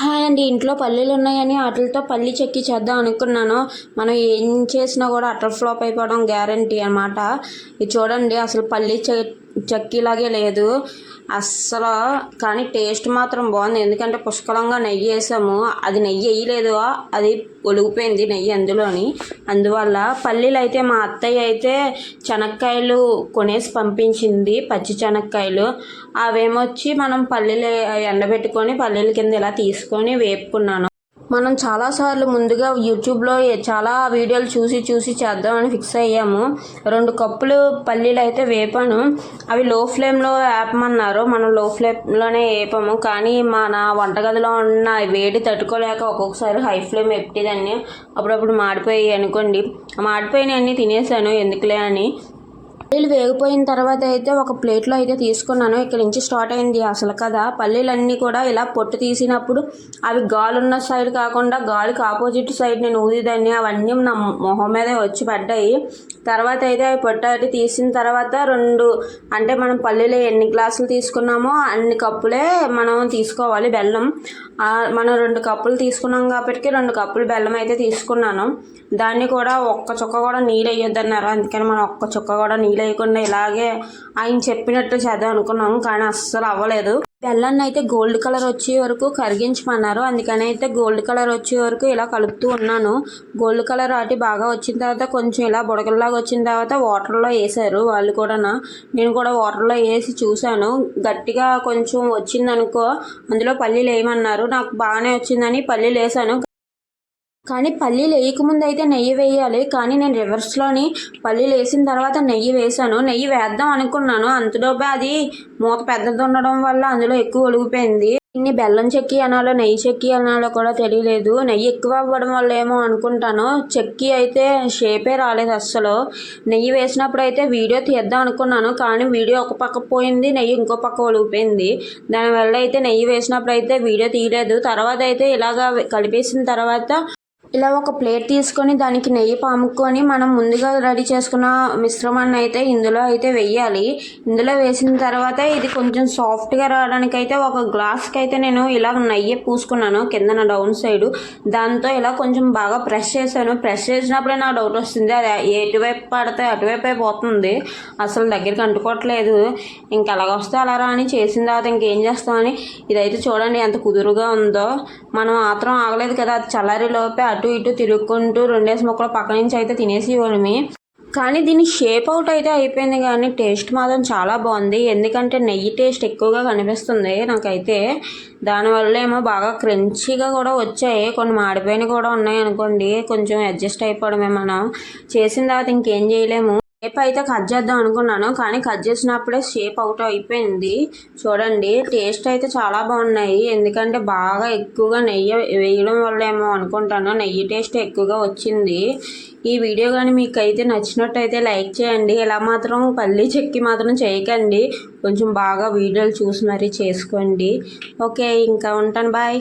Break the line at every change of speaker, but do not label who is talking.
Hi అండి ఇంట్లో పల్లీలు ఉన్నాయని వాటితో పల్లీ చెక్కి చేద్దాం అనుకున్నాను. మనం ఏం చేసినా కూడా అటర్ ఫ్లాప్ అయిపోవడం గ్యారంటీ అన్నమాట. ఇది చూడండి అసలు పల్లీ చె చక్కీలాగే లేదు. అస్సలు కానీ టేస్ట్ మాత్రం బాగుంది. ఎందుకంటే పుష్కలంగా నెయ్యి వేసాము. అది నెయ్యి వేయలేదు. అది ఒలిగిపోయింది నెయ్యి అందులోని. అందువల్ల పల్లీలు అయితే మా అత్తయ్య అయితే శనక్కాయలు కొనేసి పంపించింది పచ్చి శనక్కాయలు అవేమొచ్చి మనం పల్లీలు ఎండబెట్టుకొని పల్లీల కింద ఇలా తీసుకొని వేపుకున్నాను. మనం చాలాసార్లు ముందుగా యూట్యూబ్లో చాలా వీడియోలు చూసి చూసి చేద్దామని ఫిక్స్ అయ్యాము. రెండు కప్పులు పల్లీలు అయితే వేపాను. అవి లో ఫ్లేమ్లో వేపమన్నారు మనం లో ఫ్లేమ్లోనే వేపాము కానీ మన వంటగదిలో ఉన్న వేడి తట్టుకోలేక ఒక్కొక్కసారి హై ఫ్లేమ్ ఎప్పటిదాన్ని అప్పుడప్పుడు మాడిపోయాయి అనుకోండి. మాడిపోయినవన్నీ తినేసాను. ఎందుకులే అని. పల్లీలు వేగిపోయిన తర్వాత అయితే ఒక ప్లేట్లో అయితే తీసుకున్నాను. ఇక్కడ నుంచి స్టార్ట్ అయింది అసలు కదా పల్లీలన్నీ కూడా ఇలా పొట్టు తీసినప్పుడు అవి గాలున్న సైడ్ కాకుండా గాలికి ఆపోజిట్ సైడ్ నేను ఊదిదాన్ని అవన్నీ నా మొహం మీద వచ్చి పడ్డాయి. తర్వాత అయితే అవి పొట్టు తీసిన తర్వాత రెండు అంటే మనం పల్లీలు ఎన్ని గ్లాసులు తీసుకున్నామో అన్ని కప్పులే మనం తీసుకోవాలి బెల్లం. మనం రెండు కప్పులు తీసుకున్నాం కాబట్టి రెండు కప్పులు బెల్లం అయితే తీసుకున్నాను. దాన్ని కూడా ఒక్క చుక్క కూడా నీళ్ళు వేయొద్దన్నారు. అందుకని మనం ఒక్క చుక్క కూడా నీళ్ళు లేకుండా ఇలాగే ఆయన చెప్పినట్టు చేద్దాం అనుకున్నాము కానీ అస్సలు అవ్వలేదు. బెల్లాన్ని అయితే గోల్డ్ కలర్ వచ్చే వరకు కరిగించమన్నారు. అందుకని అయితే గోల్డ్ కలర్ వచ్చే వరకు ఇలా కలుపుతూ ఉన్నాను. గోల్డ్ కలర్ అటు బాగా వచ్చిన తర్వాత కొంచెం ఇలా బుడగల్లాగా వచ్చిన తర్వాత వాటర్లో వేసారు వాళ్ళు కూడా నేను కూడా వాటర్లో వేసి చూశాను. గట్టిగా కొంచెం వచ్చిందనుకో అందులో పల్లీలు వేయమన్నారు. నాకు బాగానే వచ్చిందని పల్లీలు వేసాను కానీ పల్లీలు వేయకముందు అయితే నెయ్యి వేయాలి. కానీ నేను రివర్స్లోని పల్లీలు వేసిన తర్వాత నెయ్యి వేసాను నెయ్యి వేద్దాం అనుకున్నాను. అంతలోపే అది మూత పెద్దది ఉండడం వల్ల అందులో ఎక్కువ ఒలిగిపోయింది. ఇన్ని బెల్లం చెక్కి అనాలో నెయ్యి చెక్కి అనాలో కూడా తెలియలేదు. నెయ్యి ఎక్కువ అవ్వడం వల్ల ఏమో అనుకుంటాను. చెక్కి అయితే షేపే రాలేదు అస్సలు. నెయ్యి వేసినప్పుడు అయితే వీడియో తీద్దాం అనుకున్నాను. కానీ వీడియో ఒక పక్క పోయింది నెయ్యి ఇంకో పక్క ఒలిగిపోయింది. దానివల్ల అయితే నెయ్యి వేసినప్పుడు అయితే వీడియో తీయలేదు. తర్వాత అయితే ఇలాగా కలిపేసిన తర్వాత ఇలా ఒక ప్లేట్ తీసుకొని దానికి నెయ్యి పాముకొని మనం ముందుగా రెడీ చేసుకున్న మిశ్రమాన్ని అయితే ఇందులో అయితే వేయాలి. ఇందులో వేసిన తర్వాత ఇది కొంచెం సాఫ్ట్గా రావడానికి అయితే ఒక గ్లాస్కి అయితే నేను ఇలా నెయ్యి పూసుకున్నాను కింద డౌన్ సైడ్. దాంతో ఇలా కొంచెం బాగా ప్రెస్ చేశాను. ప్రెస్ చేసినప్పుడే నాకు డౌట్ వస్తుంది అది ఎటువైపు పడితే అటువైపే పోతుంది. అసలు దగ్గరికి అంటుకోవట్లేదు. ఇంకా ఎలాగొస్తే అలా అని చేసిన తర్వాత ఇంకేం చేస్తామని ఇదైతే చూడండి ఎంత కుదురుగా ఉందో. మనం మాత్రం ఆగలేదు కదా అది చల్లారిలోపే అటు ఇటు తిరుక్కుంటూ రెండేసి మొక్కలు పక్క నుంచి అయితే తినేసి ఇవ్వడమే కానీ దీని షేప్ అవుట్ అయితే అయిపోయింది కానీ టేస్ట్ మాత్రం చాలా బాగుంది. ఎందుకంటే నెయ్యి టేస్ట్ ఎక్కువగా కనిపిస్తుంది నాకైతే. దానివల్ల ఏమో బాగా క్రంచీగా కూడా వచ్చాయి. కొన్ని మాడిపోయినవి కూడా ఉన్నాయి అనుకోండి. కొంచెం అడ్జస్ట్ అయిపోవడమే మనం. చేసిన తర్వాత ఇంకేం చేయలేము. షేప్ అయితే కట్ చేద్దాం అనుకున్నాను కానీ కట్ చేసినప్పుడే షేప్ అవుట్ అయిపోయింది. చూడండి టేస్ట్ అయితే చాలా బాగున్నాయి. ఎందుకంటే బాగా ఎక్కువగా నెయ్యి వేయడం వల్ల ఏమో అనుకుంటాను. నెయ్యి టేస్ట్ ఎక్కువగా వచ్చింది. ఈ వీడియో కానీ మీకు అయితే నచ్చినట్టయితే లైక్ చేయండి. ఇలా మాత్రం పల్లి చెక్కి మాత్రం చేయకండి. కొంచెం బాగా వీడియోలు చూసి మరీ చేసుకోండి. ఓకే ఇంకా ఉంటాను. బాయ్